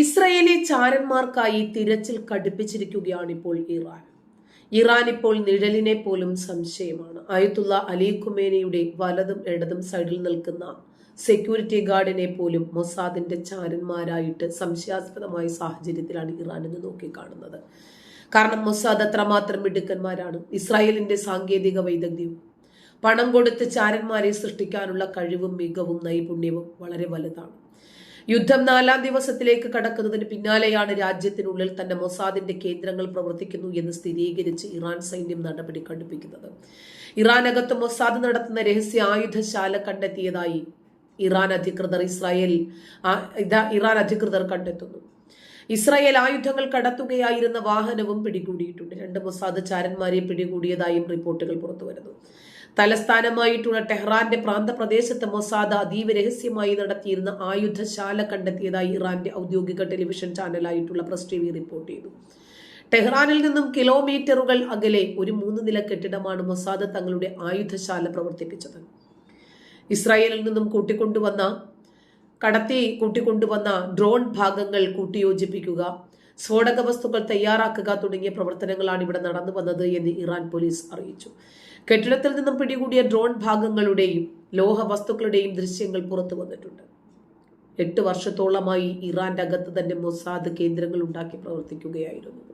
Israeli ചാരന്മാർക്കായി തിരച്ചിൽ കടുപ്പിച്ചിരിക്കുകയാണ് ഇപ്പോൾ Iran. Iran ഇപ്പോൾ നിഴലിനെ പോലും സംശയമാണ്. അയത്തുള്ള അലി ഖുമേനിയുടെ വലതും ഇടതും സൈഡിൽ നിൽക്കുന്ന സെക്യൂരിറ്റി ഗാർഡിനെ പോലും മൊസാദിന്റെ ചാരന്മാരായിട്ട് സംശയാസ്പദമായ സാഹചര്യത്തിലാണ് ഇറാൻ എന്ന് നോക്കിക്കാണുന്നത്. കാരണം മൊസാദ് അത്രമാത്രം മിടുക്കന്മാരാണ്. ഇസ്രായേലിന്റെ സാങ്കേതിക വൈദഗ്ധ്യവും പണം കൊടുത്ത് ചാരന്മാരെ സൃഷ്ടിക്കാനുള്ള കഴിവും മികവും നൈപുണ്യവും വളരെ വലുതാണ്. യുദ്ധം നാലാം ദിവസത്തിലേക്ക് കടക്കുന്നതിന് പിന്നാലെയാണ് രാജ്യത്തിനുള്ളിൽ തന്നെ മൊസാദിന്റെ കേന്ദ്രങ്ങൾ പ്രവർത്തിക്കുന്നു എന്ന് സ്ഥിരീകരിച്ച് ഇറാൻ സൈന്യം നടപടി കടുപ്പിക്കുന്നത്. ഇറാനകത്ത് മൊസാദ് നടത്തുന്ന രഹസ്യ ആയുധശാല കണ്ടെത്തിയതായി ഇറാൻ അധികൃതർ ഇസ്രായേൽ ഇറാൻ അധികൃതർ കണ്ടെത്തുന്നു. ഇസ്രായേൽ ആയുധങ്ങൾ കടത്തുകയായിരുന്ന വാഹനവും പിടികൂടിയിട്ടുണ്ട്. രണ്ട് മൊസാദ് ചാരന്മാരെ പിടികൂടിയതായും റിപ്പോർട്ടുകൾ പുറത്തുവരുന്നു. തലസ്ഥാനമായിട്ടുള്ള ടെഹ്റാന്റെ പ്രാന്തപ്രദേശത്ത് മൊസാദ അതീവ രഹസ്യമായി നടത്തിയിരുന്ന ആയുധശാല കണ്ടെത്തിയതായി ഇറാന്റെ ഔദ്യോഗിക ടെലിവിഷൻ ചാനലായിട്ടുള്ള പ്രസ് ടി വി റിപ്പോർട്ട് ചെയ്തു. ടെഹ്റാനിൽ നിന്നും കിലോമീറ്ററുകൾ അകലെ ഒരു മൂന്ന് നില കെട്ടിടമാണ് മൊസാദ് തങ്ങളുടെ ആയുധശാല പ്രവർത്തിപ്പിച്ചത്. ഇസ്രായേലിൽ നിന്നും കൂട്ടിക്കൊണ്ടുവന്ന കടത്തി കൂട്ടിക്കൊണ്ടുവന്ന ഡ്രോൺ ഭാഗങ്ങൾ കൂട്ടിയോജിപ്പിക്കുക സ്ഫോടക വസ്തുക്കൾ തയ്യാറാക്കുക തുടങ്ങിയ പ്രവർത്തനങ്ങളാണ് ഇവിടെ നടന്നു വന്നത് എന്ന് ഇറാൻ പോലീസ് അറിയിച്ചു. കെട്ടിടത്തിൽ നിന്നും പിടികൂടിയ ഡ്രോൺ ഭാഗങ്ങളുടെയും ലോഹ വസ്തുക്കളുടെയും ദൃശ്യങ്ങൾ പുറത്തു വന്നിട്ടുണ്ട്. എട്ട് വർഷത്തോളമായി ഇറാന്റെ അകത്ത് തന്നെ മൊസാദ് കേന്ദ്രങ്ങൾ ഉണ്ടാക്കി പ്രവർത്തിക്കുകയായിരുന്നു.